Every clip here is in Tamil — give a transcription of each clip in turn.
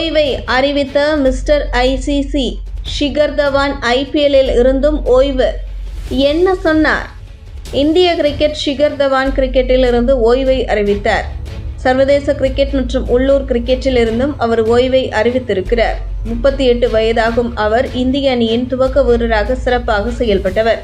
ஓய்வை அறிவித்த மிஸ்டர் ஐசிசி ஷிகர் தவான் ஐபிஎல்லில் இருந்தும் ஓய்வு. என்ன சொன்னார்? இந்திய கிரிக்கெட் ஷிகர் தவான் கிரிக்கெட்டில் இருந்து ஓய்வை அறிவித்தார். சர்வதேச கிரிக்கெட் மற்றும் உள்ளூர் கிரிக்கெட்டில் இருந்தும் அவர் ஓய்வை அறிவித்திருக்கிறார். முப்பத்தி எட்டு வயதாகும் அவர் இந்திய அணியின் துவக்க வீரராக சிறப்பாக செயல்பட்டவர்.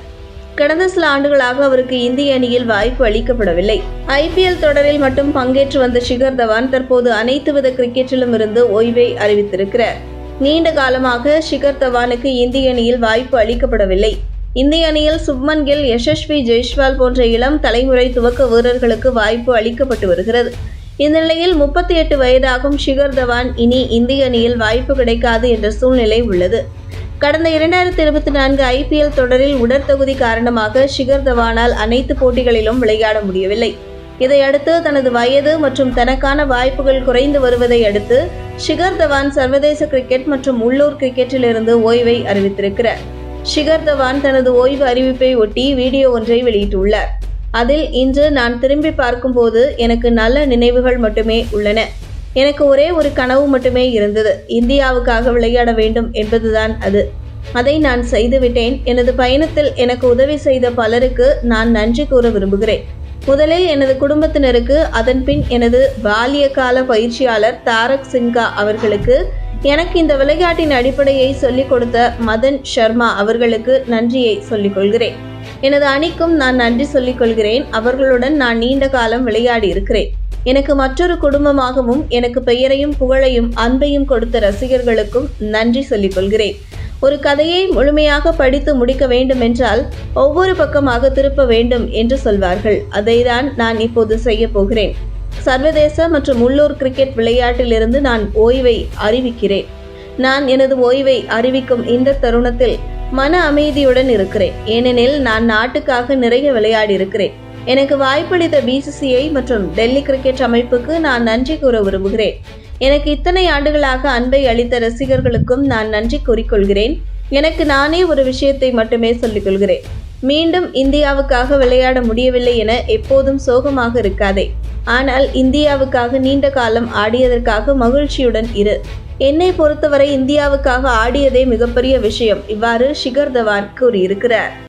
கடந்த சில ஆண்டுகளாக அவருக்கு இந்திய அணியில் வாய்ப்பு அளிக்கப்படவில்லை. ஐபிஎல் தொடரில் மட்டும் பங்கேற்று வந்த ஷிகர் தவான் தற்போது அனைத்து வித கிரிக்கெட்டிலும் இருந்து ஓய்வை அறிவித்திருக்கிறார். நீண்ட காலமாக ஷிகர் தவானுக்கு இந்திய அணியில் வாய்ப்பு அளிக்கப்படவில்லை. இந்திய அணியில் சுப்மன் கில் யசஸ்வி ஜெய்ஷ்வால் போன்ற இளம் தலைமுறை துவக்க வீரர்களுக்கு வாய்ப்பு அளிக்கப்பட்டு வருகிறது. இந்த நிலையில் முப்பத்தி எட்டு வயதாகும் ஷிகர் தவான் இனி இந்திய அணியில் வாய்ப்பு கிடைக்காது என்ற சூழ்நிலை உள்ளது. கடந்த இரண்டாயிரத்தி இருபத்தி நான்கு ஐபிஎல் தொடரில் உடற்தகுதி காரணமாக ஷிகர் தவானால் அனைத்து போட்டிகளிலும் விளையாட முடியவில்லை. இதையடுத்து தனது வயது மற்றும் தனக்கான வாய்ப்புகள் குறைந்து வருவதை அடுத்து ஷிகர் தவான் சர்வதேச கிரிக்கெட் மற்றும் உள்ளூர் கிரிக்கெட்டிலிருந்து ஓய்வை அறிவித்திருக்கிறார். ஷிகர் தவான் தனது ஓய்வு அறிவிப்பை ஒட்டி வீடியோ ஒன்றை வெளியிட்டுள்ளார். அதில் இன்று நான் திரும்பி பார்க்கும்போது எனக்கு நல்ல நினைவுகள் மட்டுமே உள்ளன. எனக்கு ஒரே ஒரு கனவு மட்டுமே இருந்தது. இந்தியாவுக்காக விளையாட வேண்டும் என்பதுதான் அது. அதை நான் செய்துவிட்டேன் எனது பயணத்தில் எனக்கு உதவி செய்த பலருக்கு நான் நன்றி கூற விரும்புகிறேன். முதலில் எனது குடும்பத்தினருக்கு அதன் பின் எனது பாலிய கால பயிற்சியாளர் தாரக் சின்கா அவர்களுக்கு எனக்கு இந்த விளையாட்டின் அடிப்படையை சொல்லிக் கொடுத்த மதன் ஷர்மா அவர்களுக்கு நன்றியை சொல்லிக் கொள்கிறேன். எனது அணிக்கும் நான் நன்றி சொல்லிக் கொள்கிறேன். அவர்களுடன் நான் நீண்ட காலம் விளையாடி இருக்கிறேன். எனக்கு மற்றொரு குடும்பமாகவும் எனக்கு பெயரையும் புகழையும் அன்பையும் கொடுத்த ரசிகர்களுக்கும் நன்றி சொல்லிக் கொள்கிறேன் ஒரு கதையை முழுமையாக படித்து முடிக்க வேண்டுமென்றால் ஒவ்வொரு பக்கமாக திருப்ப வேண்டும் என்று சொல்வார்கள். அதைதான் நான் இப்போது செய்ய போகிறேன். சர்வதேச மற்றும் உள்ளூர் கிரிக்கெட் விளையாட்டிலிருந்து நான் ஓய்வை அறிவிக்கிறேன். நான் எனது ஓய்வை அறிவிக்கும் இந்த தருணத்தில் மன அமைதியுடன் இருக்கிறேன். ஏனெனில் நான் நாட்டுக்காக நிறைய விளையாடி இருக்கிறேன் எனக்கு வாய்ப்பளித்த பிசிசிஐ மற்றும் டெல்லி கிரிக்கெட் அமைப்புக்கு நான் நன்றி கூற விரும்புகிறேன். எனக்கு இத்தனை ஆண்டுகளாக அன்பை அளித்த ரசிகர்களுக்கும் நான் நன்றி கூறிக்கொள்கிறேன். எனக்கு நானே ஒரு விஷயத்தை மட்டுமே சொல்லிக் கொள்கிறேன் மீண்டும் இந்தியாவுக்காக விளையாட முடியவில்லை என எப்போதும் சோகமாக இருக்காதே. ஆனால் இந்தியாவுக்காக நீண்ட காலம் ஆடியதற்காக மகிழ்ச்சியுடன் இரு. என்னை பொறுத்தவரை இந்தியாவுக்காக ஆடியதே மிகப்பெரிய விஷயம் இவ்வாறு ஷிகர் தவான் கூறியிருக்கிறார்.